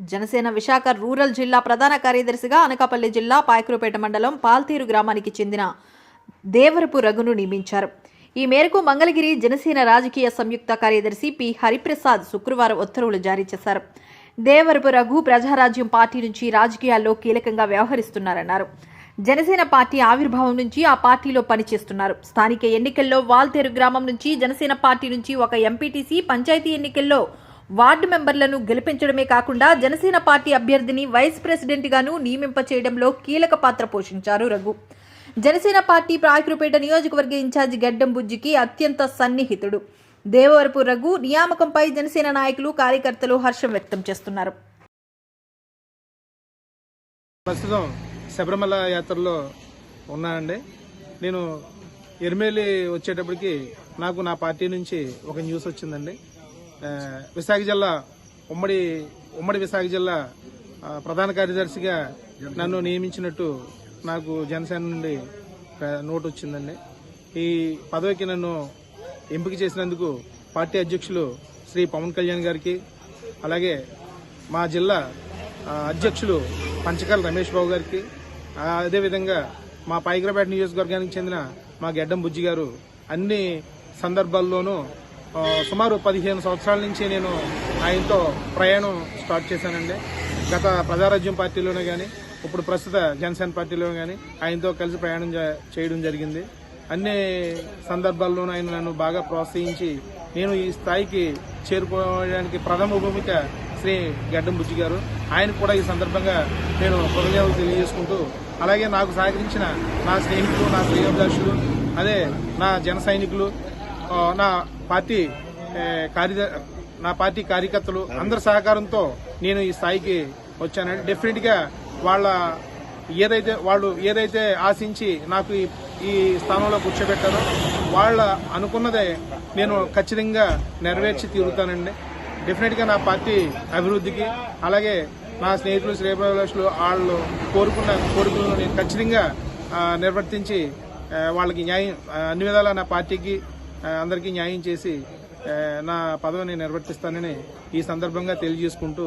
Janasena Visakha rural జిల్లా ప్రధాన కార్యదర్శిగా అనకాపల్లి జిల్లా పాయకురుపేట మండలం పాల్తీరు గ్రామానికి చెందిన దేవరపు రఘును నియమించారు. ఈ మేరకు మంగళగిరి జనసేన రాజకీయ సంయుక్త కార్యదర్శి పి. హరిప్రసాద్ శుక్రవారం ఉత్తర్వులు జారీ చేశారు. దేవరపు రఘు ప్రజారాజ్యం పార్టీ నుంచి రాజకీయాల్లో కీలకంగా వ్యవహరిస్తున్నారన్నారు. జనసేన పార్టీ ఆవిర్భావం నుంచి ఆ పార్టీలో పనిచేస్తున్నారు. స్థానిక ఎన్నికల్లో వాల్తేరు గ్రామం నుంచి జనసేన పార్టీ నుంచి ఒక ఎంపీటీసీ పంచాయతీ ఎన్నికల్లో వార్డు మెంబర్లను గెలిపించడమే కాకుండా జనసేన పార్టీ అభ్యర్థిని వైస్ ప్రెసిడెంట్ గాను నియమింప చేయడంలో కీలక పాత్ర పోషించారు రఘు. జనసేన పార్టీ ప్రాయకురుపేట నియోజకవర్గ ఇన్ఛార్జి గడ్డం బుజ్జికి అత్యంత సన్నిహితుడు. దేవవరపు రఘు నియామకంపై జనసేన నాయకులు కార్యకర్తలు హర్షం వ్యక్తం చేస్తున్నారు. ప్రస్తుతం శబరిమల యాత్రలో ఉన్నానండి. నేను ఎరిమేలి వచ్చేటప్పటికి నాకు నా పార్టీ నుంచి ఒక న్యూస్ వచ్చిందండి. విశాఖ జిల్లా ఉమ్మడి ఉమ్మడి విశాఖ జిల్లా ప్రధాన కార్యదర్శిగా నన్ను నియమించినట్టు నాకు జనసేన నుండి నోటు వచ్చిందండి. ఈ పదవికి నన్ను ఎంపిక చేసినందుకు పార్టీ అధ్యక్షులు శ్రీ పవన్ కళ్యాణ్ గారికి అలాగే మా జిల్లా అధ్యక్షులు పంచకాల రమేష్ బాబు గారికి అదేవిధంగా మా పైగ్రపేట నియోజకవర్గానికి చెందిన మా గెడ్డం బుజ్జి గారు అన్ని సందర్భాల్లోనూ సుమారు పదిహేను సంవత్సరాల నుంచి నేను ఆయనతో ప్రయాణం స్టార్ట్ చేశానండి. గత ప్రజారాజ్యం పార్టీలోనే కానీ ఇప్పుడు ప్రస్తుత జనసేన పార్టీలో కానీ ఆయనతో కలిసి ప్రయాణం చేయడం జరిగింది. అన్ని సందర్భాల్లోనూ ఆయన నన్ను బాగా ప్రోత్సహించి నేను ఈ స్థాయికి చేరుకోవడానికి ప్రథమ భూమిక శ్రీ గడ్డం బుజ్జి గారు. ఆయన కూడా ఈ సందర్భంగా నేను కృతజ్ఞతలు తెలియజేసుకుంటూ అలాగే నాకు సహకరించిన నా స్నేహితులు నా శ్రేయోభిలాషులు అదే నా జన సైనికులు నా పార్టీ నా పార్టీ కార్యకర్తలు అందరి సహకారంతో నేను ఈ స్థాయికి వచ్చానండి డెఫినెట్గా వాళ్ళ ఏదైతే వాళ్ళు ఏదైతే ఆశించి నాకు ఈ స్థానంలో కూర్చోబెట్టారో వాళ్ళ అనుకున్నదే నేను ఖచ్చితంగా నెరవేర్చి తీరుతానండి. డెఫినెట్గా నా పార్టీ అభివృద్ధికి అలాగే నా స్నేహితులు శ్రేయభిలాషులు వాళ్ళు కోరుకున్న కోరికలను నేను ఖచ్చితంగా నిర్వర్తించి వాళ్ళకి న్యాయం అన్ని విధాలా నా పార్టీకి అందరికీ న్యాయం చేసి నా పదవిని నిర్వర్తిస్తానని ఈ సందర్భంగా తెలియజేసుకుంటూ